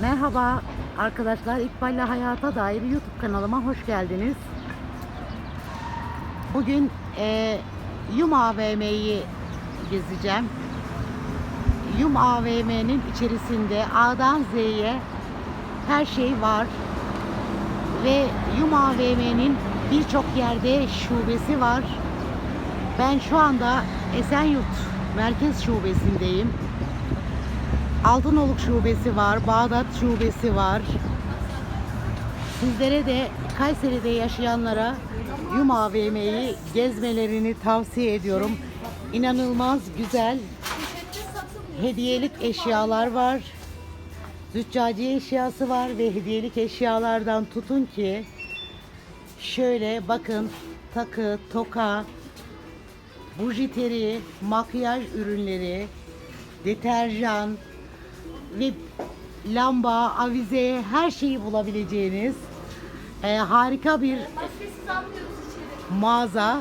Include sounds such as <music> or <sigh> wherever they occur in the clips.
Merhaba arkadaşlar İkbal'le Hayata Dair YouTube kanalıma hoş geldiniz. Bugün e, Yum AVM'yi gezeceğim. Yum AVM'nin içerisinde A'dan Z'ye her şey var. Ve Yum AVM'nin birçok yerde şubesi var. Ben şu anda Esenyurt Merkez Şubesindeyim. Altınoluk Şubesi var, Bağdat Şubesi var. Sizlere de Kayseri'de yaşayanlara Yum AVM'yi gezmelerini tavsiye ediyorum. İnanılmaz güzel hediyelik eşyalar var. Züccaciye eşyası var ve hediyelik eşyalardan tutun ki şöyle bakın takı, toka, bujiteri, makyaj ürünleri, deterjan ve lamba, avize her şeyi bulabileceğiniz e, harika bir mağaza.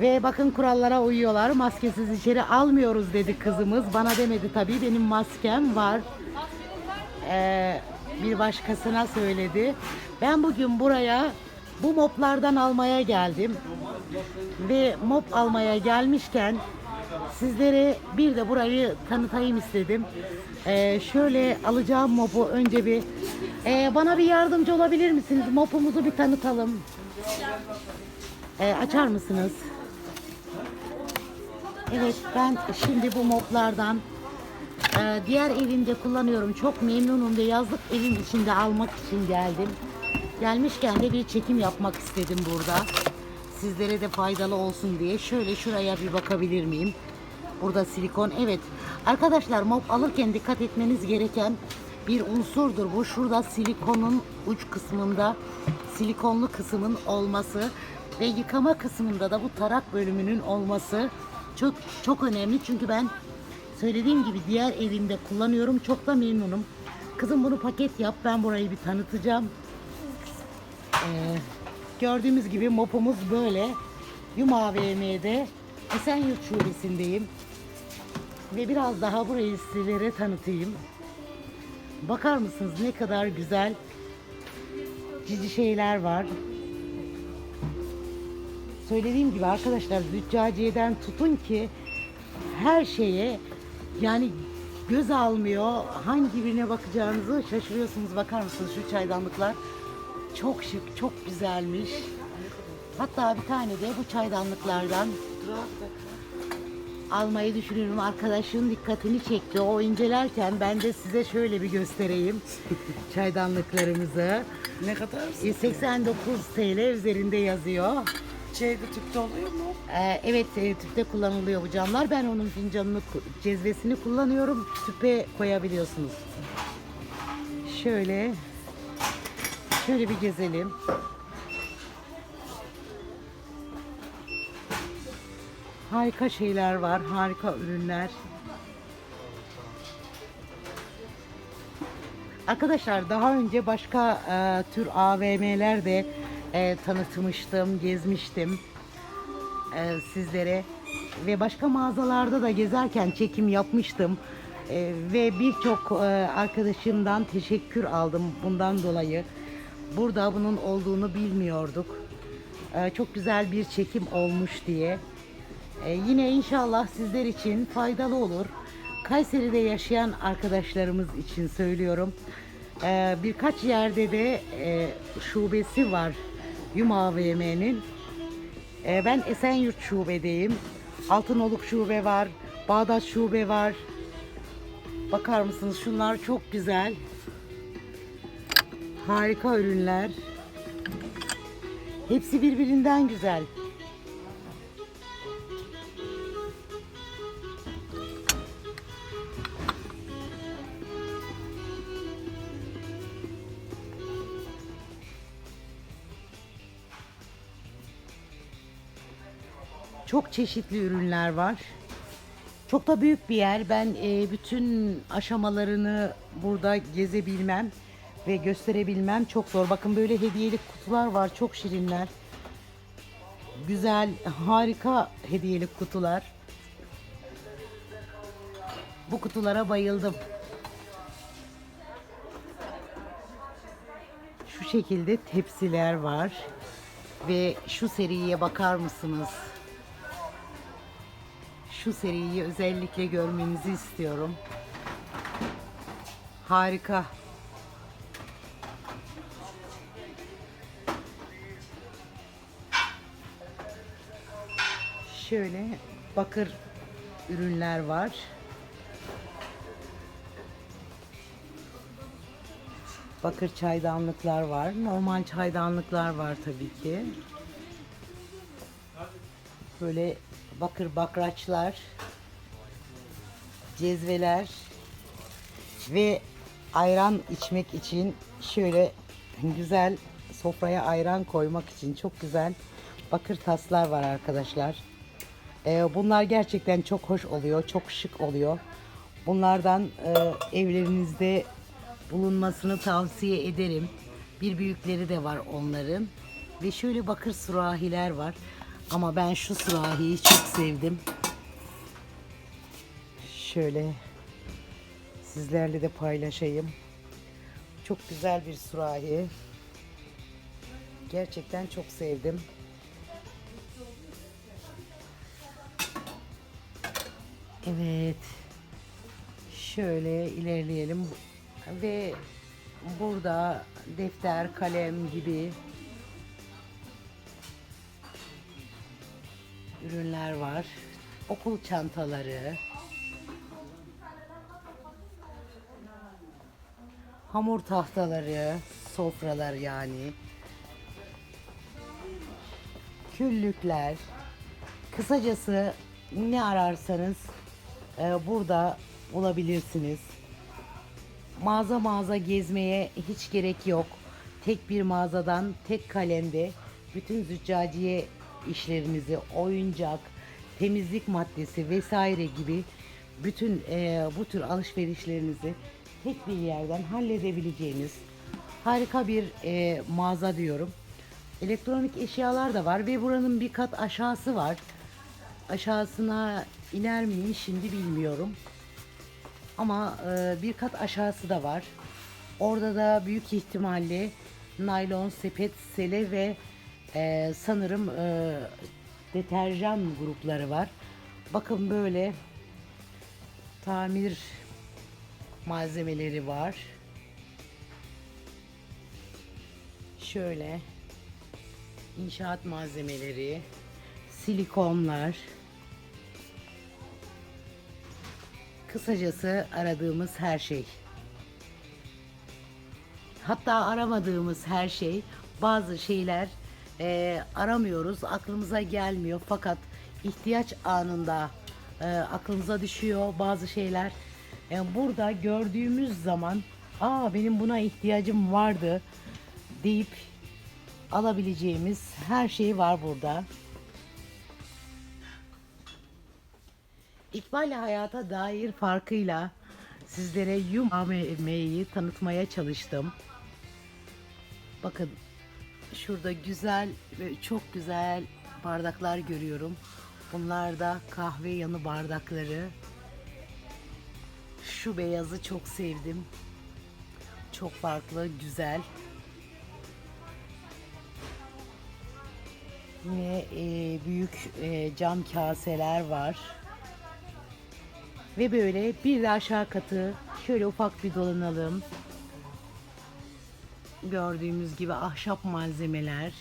Ve bakın kurallara uyuyorlar. Maskesiz içeri almıyoruz dedi kızımız. Bana demedi tabii. Benim maskem var. Ee, bir başkasına söyledi. Ben bugün buraya bu moplardan almaya geldim. Ve mop almaya gelmişken sizlere bir de burayı tanıtayım istedim. Ee, şöyle alacağım mopu önce bir Ee, bana bir yardımcı olabilir misiniz? Mopumuzu bir tanıtalım. Ee, açar mısınız? Evet ben şimdi bu moplardan ee, diğer evimde kullanıyorum. Çok memnunum ve yazlık evim içinde almak için geldim. Gelmişken de bir çekim yapmak istedim burada. Sizlere de faydalı olsun diye. Şöyle şuraya bir bakabilir miyim? Burada silikon. Evet. Arkadaşlar mop alırken dikkat etmeniz gereken bir unsurdur. Bu şurada silikonun uç kısmında silikonlu kısmın olması ve yıkama kısmında da bu tarak bölümünün olması çok çok önemli. Çünkü ben Söylediğim gibi diğer evimde kullanıyorum. Çok da memnunum. Kızım bunu paket yap. Ben burayı bir tanıtacağım. Ee, gördüğümüz gibi mopumuz böyle. Yum AVM'de Esenyurt Şubesi'ndeyim. Ve biraz daha burayı sizlere tanıtayım. Bakar mısınız ne kadar güzel cici şeyler var. Söylediğim gibi arkadaşlar züccaciyeden tutun ki her şeye yani göz almıyor. Hangi birine bakacağınızı şaşırıyorsunuz. Bakar mısınız şu çaydanlıklar? Çok şık, çok güzelmiş. Hatta bir tane de bu çaydanlıklardan almayı düşünüyorum. Arkadaşın dikkatini çekti. O incelerken ben de size şöyle bir göstereyim <laughs> çaydanlıklarımızı. Ne kadar? E, 89 TL üzerinde yazıyor. Şeyde tüpte oluyor mu? Ee, evet e, tüpte kullanılıyor bu camlar. Ben onun fincanını, ku- cezvesini kullanıyorum. Tüpe koyabiliyorsunuz. Şöyle şöyle bir gezelim. Harika şeyler var, harika ürünler. Arkadaşlar daha önce başka e, tür AVM'lerde e, tanıtmıştım, gezmiştim e, sizlere ve başka mağazalarda da gezerken çekim yapmıştım E, ve birçok e, arkadaşımdan teşekkür aldım bundan dolayı. Burada bunun olduğunu bilmiyorduk. E, çok güzel bir çekim olmuş diye. E, yine inşallah sizler için faydalı olur. Kayseri'de yaşayan arkadaşlarımız için söylüyorum. E, birkaç yerde de e, şubesi var Yum AVM'nin. E, ben Esenyurt şubedeyim. Altınoluk şube var. Bağdat şube var. Bakar mısınız şunlar çok güzel. Harika ürünler. Hepsi birbirinden güzel. çeşitli ürünler var. Çok da büyük bir yer. Ben e, bütün aşamalarını burada gezebilmem ve gösterebilmem çok zor. Bakın böyle hediyelik kutular var. Çok şirinler. Güzel, harika hediyelik kutular. Bu kutulara bayıldım. Şu şekilde tepsiler var. Ve şu seriye bakar mısınız? Şu seriyi özellikle görmenizi istiyorum. Harika. Şöyle bakır ürünler var. Bakır çaydanlıklar var. Normal çaydanlıklar var tabii ki. Böyle bakır bakraçlar, cezveler ve ayran içmek için şöyle güzel sofraya ayran koymak için çok güzel bakır taslar var arkadaşlar. Ee, bunlar gerçekten çok hoş oluyor, çok şık oluyor. Bunlardan e, evlerinizde bulunmasını tavsiye ederim. Bir büyükleri de var onların. Ve şöyle bakır sürahiler var. Ama ben şu sürahiyi çok sevdim. Şöyle sizlerle de paylaşayım. Çok güzel bir sürahi. Gerçekten çok sevdim. Evet. Şöyle ilerleyelim ve burada defter, kalem gibi ürünler var. Okul çantaları. Hamur tahtaları, sofralar yani. Küllükler. Kısacası ne ararsanız e, burada bulabilirsiniz. Mağaza mağaza gezmeye hiç gerek yok. Tek bir mağazadan tek kalemde bütün züccaciye işlerinizi, oyuncak, temizlik maddesi vesaire gibi bütün e, bu tür alışverişlerinizi tek bir yerden halledebileceğiniz harika bir e, mağaza diyorum. Elektronik eşyalar da var ve buranın bir kat aşağısı var. Aşağısına iner miyim şimdi bilmiyorum. Ama e, bir kat aşağısı da var. Orada da büyük ihtimalle naylon, sepet, sele ve e, sanırım e, deterjan grupları var. Bakın böyle tamir malzemeleri var. Şöyle inşaat malzemeleri, silikonlar. Kısacası aradığımız her şey. Hatta aramadığımız her şey, bazı şeyler eee, aramıyoruz, aklımıza gelmiyor. Fakat ihtiyaç anında eee, aklımıza düşüyor bazı şeyler. E, burada gördüğümüz zaman, aa benim buna ihtiyacım vardı deyip alabileceğimiz her şey var burada. İkbal'le hayata dair farkıyla sizlere yum tanıtmaya çalıştım. Bakın şurada güzel ve çok güzel bardaklar görüyorum. Bunlar da kahve yanı bardakları. Şu beyazı çok sevdim. Çok farklı, güzel. Yine e, büyük e, cam kaseler var. Ve böyle bir de aşağı katı şöyle ufak bir dolanalım. Gördüğümüz gibi ahşap malzemeler.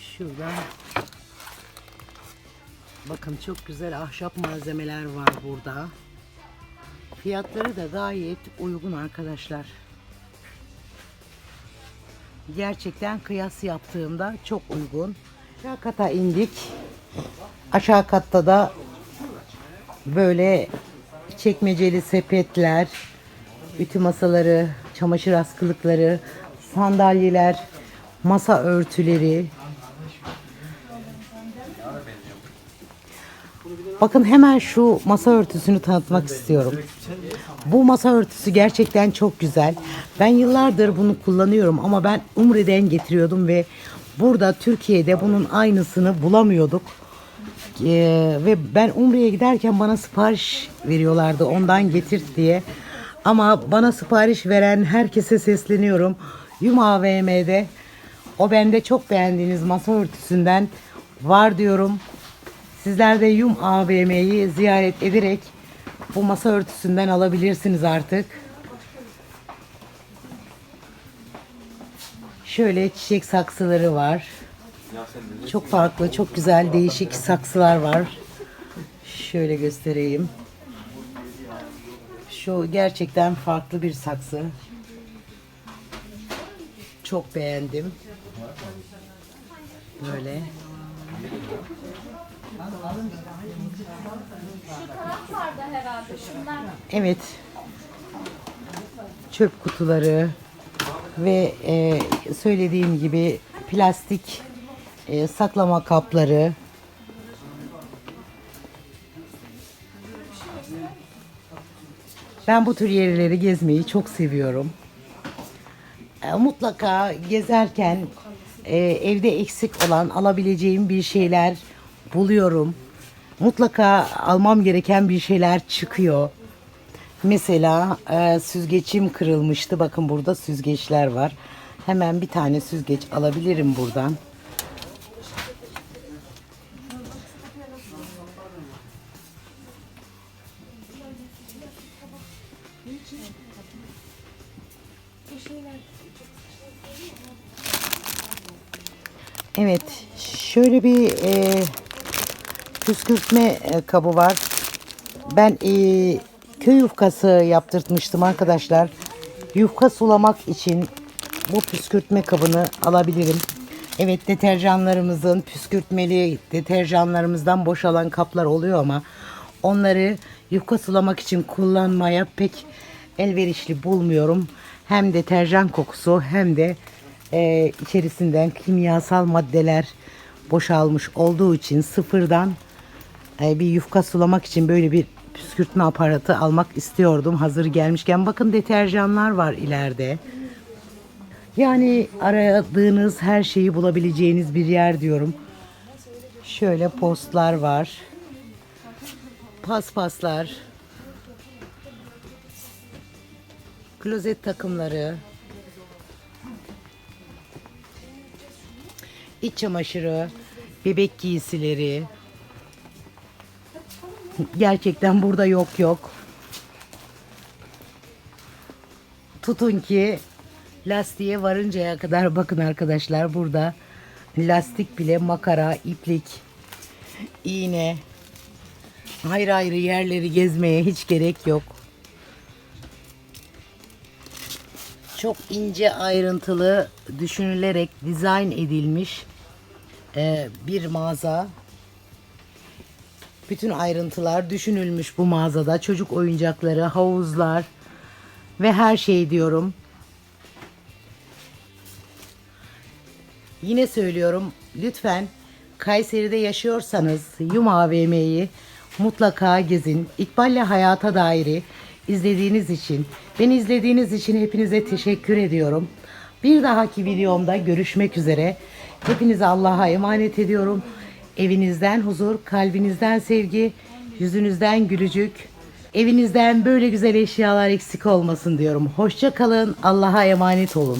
Şurada bakın çok güzel ahşap malzemeler var burada. Fiyatları da gayet uygun arkadaşlar. Gerçekten kıyas yaptığımda çok uygun. Aşağı kata indik. Aşağı katta da böyle çekmeceli sepetler, ütü masaları, çamaşır askılıkları, sandalyeler, masa örtüleri. Bakın hemen şu masa örtüsünü tanıtmak istiyorum. Bu masa örtüsü gerçekten çok güzel. Ben yıllardır bunu kullanıyorum ama ben Umre'den getiriyordum ve burada Türkiye'de bunun aynısını bulamıyorduk. Ee, ve ben Umre'ye giderken bana sipariş veriyorlardı ondan getirt diye. Ama bana sipariş veren herkese sesleniyorum. Yum AVM'de o bende çok beğendiğiniz masa örtüsünden var diyorum. Sizler de Yum AVM'yi ziyaret ederek bu masa örtüsünden alabilirsiniz artık. Şöyle çiçek saksıları var. Çok farklı, çok güzel, değişik saksılar var. Şöyle göstereyim. Şu gerçekten farklı bir saksı. Çok beğendim. Böyle. Evet. Çöp kutuları ve e, söylediğim gibi plastik e, saklama kapları. Ben bu tür yerleri gezmeyi çok seviyorum. E, mutlaka gezerken e, evde eksik olan alabileceğim bir şeyler buluyorum. Mutlaka almam gereken bir şeyler çıkıyor. Mesela e, süzgecim kırılmıştı. Bakın burada süzgeçler var. Hemen bir tane süzgeç alabilirim buradan. Evet, şöyle bir e, püskürtme e, kabı var. Ben e, köy yufkası yaptırtmıştım arkadaşlar. Yufka sulamak için bu püskürtme kabını alabilirim. Evet deterjanlarımızın püskürtmeli deterjanlarımızdan boşalan kaplar oluyor ama onları yufka sulamak için kullanmaya pek elverişli bulmuyorum. Hem deterjan kokusu hem de e, içerisinden kimyasal maddeler boşalmış olduğu için sıfırdan e, bir yufka sulamak için böyle bir püskürtme aparatı almak istiyordum. Hazır gelmişken bakın deterjanlar var ileride. Yani aradığınız her şeyi bulabileceğiniz bir yer diyorum. Şöyle postlar var. Paspaslar. Klozet takımları. İç çamaşırı, bebek giysileri. Gerçekten burada yok yok. Tutun ki lastiğe varıncaya kadar bakın arkadaşlar burada lastik bile makara, iplik, iğne ayrı ayrı yerleri gezmeye hiç gerek yok. Çok ince ayrıntılı düşünülerek dizayn edilmiş e, bir mağaza. Bütün ayrıntılar düşünülmüş bu mağazada. Çocuk oyuncakları, havuzlar ve her şey diyorum. Yine söylüyorum lütfen Kayseri'de yaşıyorsanız Yum AVM'yi mutlaka gezin. İkbal'le Hayata Dairi izlediğiniz için, beni izlediğiniz için hepinize teşekkür ediyorum. Bir dahaki videomda görüşmek üzere. Hepinize Allah'a emanet ediyorum. Evinizden huzur, kalbinizden sevgi, yüzünüzden gülücük, evinizden böyle güzel eşyalar eksik olmasın diyorum. Hoşça kalın, Allah'a emanet olun.